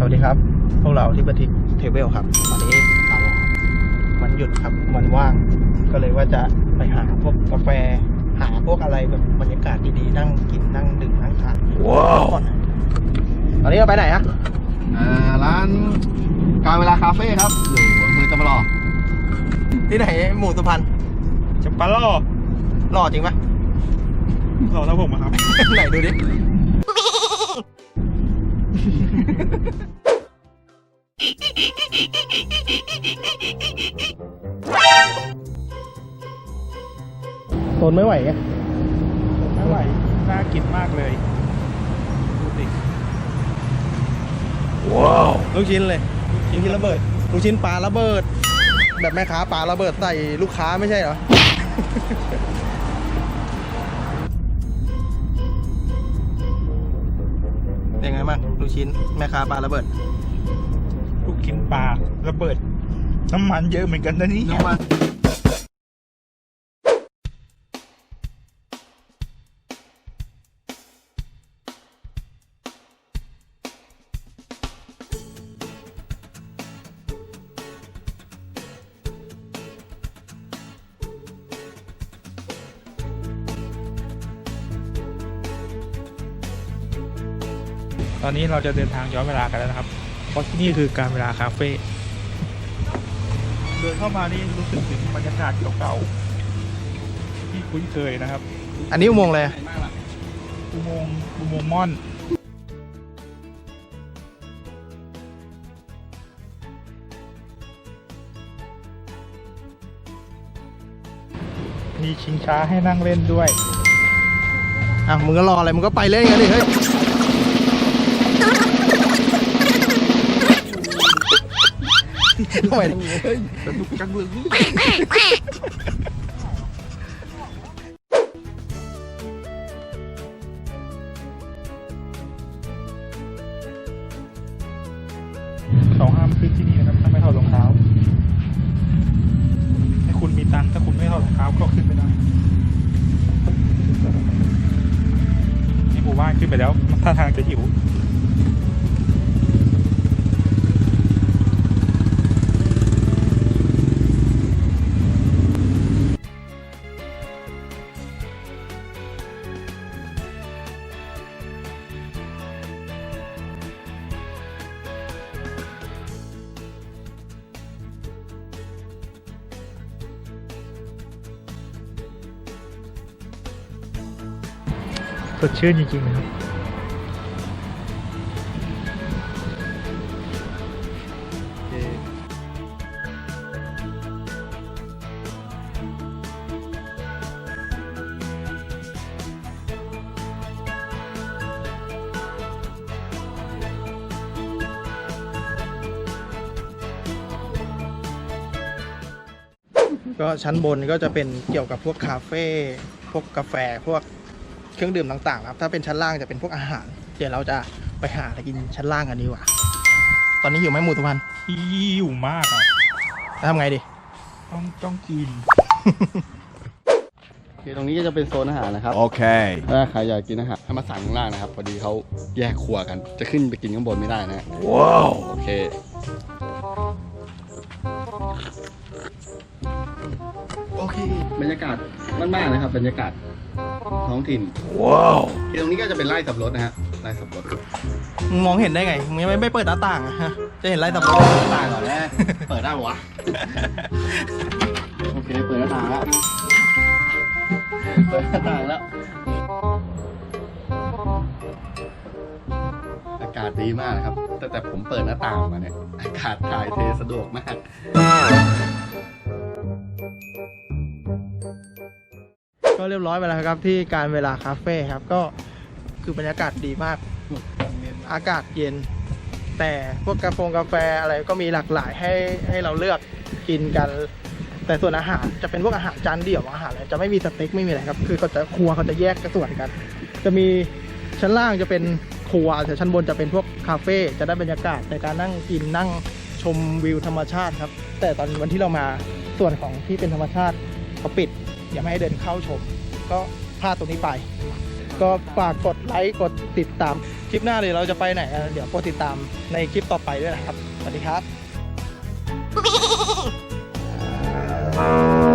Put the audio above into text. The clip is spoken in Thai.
วัสดีครับ พวกเราที่บันทิกเทเวลครับตอนนี้เราวันหยุดครับวันว่าง ก็เลยว่าจะไปหาพวกกาแฟ หาพวกอะไรแบบบรรยากาศดีๆ นั่งกินนั่งดื่มนั่งทานว้าวตอนนี้เราไปไหนอะอ่าร้านการเวลาคาเฟ่ครับอยู่อำเภอจำปาลอที่ไหนหมู่สุพรรณจะปลาล่อหล่อจริงปะหล่อแล้วผมอะครับ ไหนดูดิ ทนไม่ไหวไงไม่ไหว น่ากินมากเลย ดูสิลูกชิ้นเลย ลูกชิ้นระเบิด ลูกชิ้นปลาระเบิด แบบแม่ค้าปลาระเบิดใส่ลูกค้าไม่ใช่เหรอเป็นไงบ้าง ลูกชิ้นแม่ค้าปลาระเบิด ลูกกินปลาระเบิด น้ำมันเยอะเหมือนกันนะนี่ น้ำมัน ตอนนี้เราจะเดินทางย้อนเวลากันแล้วนะครับ เพราะที่นี่คือการเวลาคาเฟ่เดินเข้ามานี่รู้สึกถึงบรรยากาศเก่าๆที่คุ้นเคยนะครับ อันนี้อุโมงค์เลยอุโมงค์อุโมงค์ม่อนมีชิงช้าให้นั่งเล่นด้วย อะ มึงก็รออะไร มึงก็ไปเล่นกันดิ เฮ้ย ทำไมสนุกจังเลยเขาห้ามขึ้นที่นี่นะครับถ้าไม่ถอดรองเท้าให้คุณมีตังค์ถ้าคุณไม่ถอดรองเท้าก็ขึ้นไม่ได้ในหมู่าขึ้นไปแล้วท่าทางจะหิว สดชื่นจริงๆนะครับก็ชั้นบนก็จะเป็นเกี่ยวกับพวกคาเฟ่ พวกกาแฟ พวก เครื่องดื่มต่างๆครับ ถ้าเป็นชั้นล่างจะเป็นพวกอาหาร เดี๋ยวเราจะไปหาอะไรกินชั้นล่างกันดีกว่า ตอนนี้หิวไหมหมูตุพันหิวมากอะแล้วทำไงดี ต้องต้องกิน โอเคตรงนี้ก็จะเป็นโซนอาหารนะครับ Okay. ถ้าใครอยากกินอาหารให้มาสั่งข้างล่างนะครับ พอดีเขาแยกครัวกัน จะขึ้นไปกินข้างบนไม่ได้นะฮะ Wow. โอเค โอเค บรรยากาศมากๆนะครับ บรรยากาศ ท้องถิ่น Wow. ที่ตรงนี้ก็จะเป็นไร่สับรถนะฮะไร่สับรถมึงมองเห็นได้ไงมึงยังไม่ไม่เปิดหน้าต่างอะฮะจะเห็นไรสับปะรดหน้าต่างก่อนนะเปิดได้ปะวะโอเคเปิดหน้าต่างแล้วเปิดหน้าต่างแล้วอากาศดีมากนะครับตั้งแต่ผมเปิดหน้าต่างมาเนี่ยอากาศถ่ายเทสะดวกมาก ก็เรียบร้อยไปแล้วครับที่การเวลาคาเฟ่ครับก็คือบรรยากาศดีมาก อากาศเย็น แต่พวกกาแฟกาแฟอะไรก็มีหลากหลายให้ให้เราเลือกกินกัน แต่ส่วนอาหารจะเป็นพวกอาหารจานเดี่ยวอาหารอะไรจะไม่มีสเต็กไม่มีอะไรครับ คือเขาจะครัวเขาจะแยกกระส่วนกัน จะมีชั้นล่างจะเป็นครัวแต่ชั้นบนจะเป็นพวกคาเฟ่จะได้บรรยากาศในการนั่งกินนั่งชมวิวธรรมชาติครับ แต่ตอนวันที่เรามาส่วนของที่เป็นธรรมชาติเขาปิดยังไม่ให้เดินเข้าชม ก็พลาดตรงนี้ไป ก็ฝากกดไลค์กดติดตามคลิปหน้าเลยเราจะไปไหนเดี๋ยวโดติดตามในคลิปต่อไปด้วยนะครับ สวัสดีครับ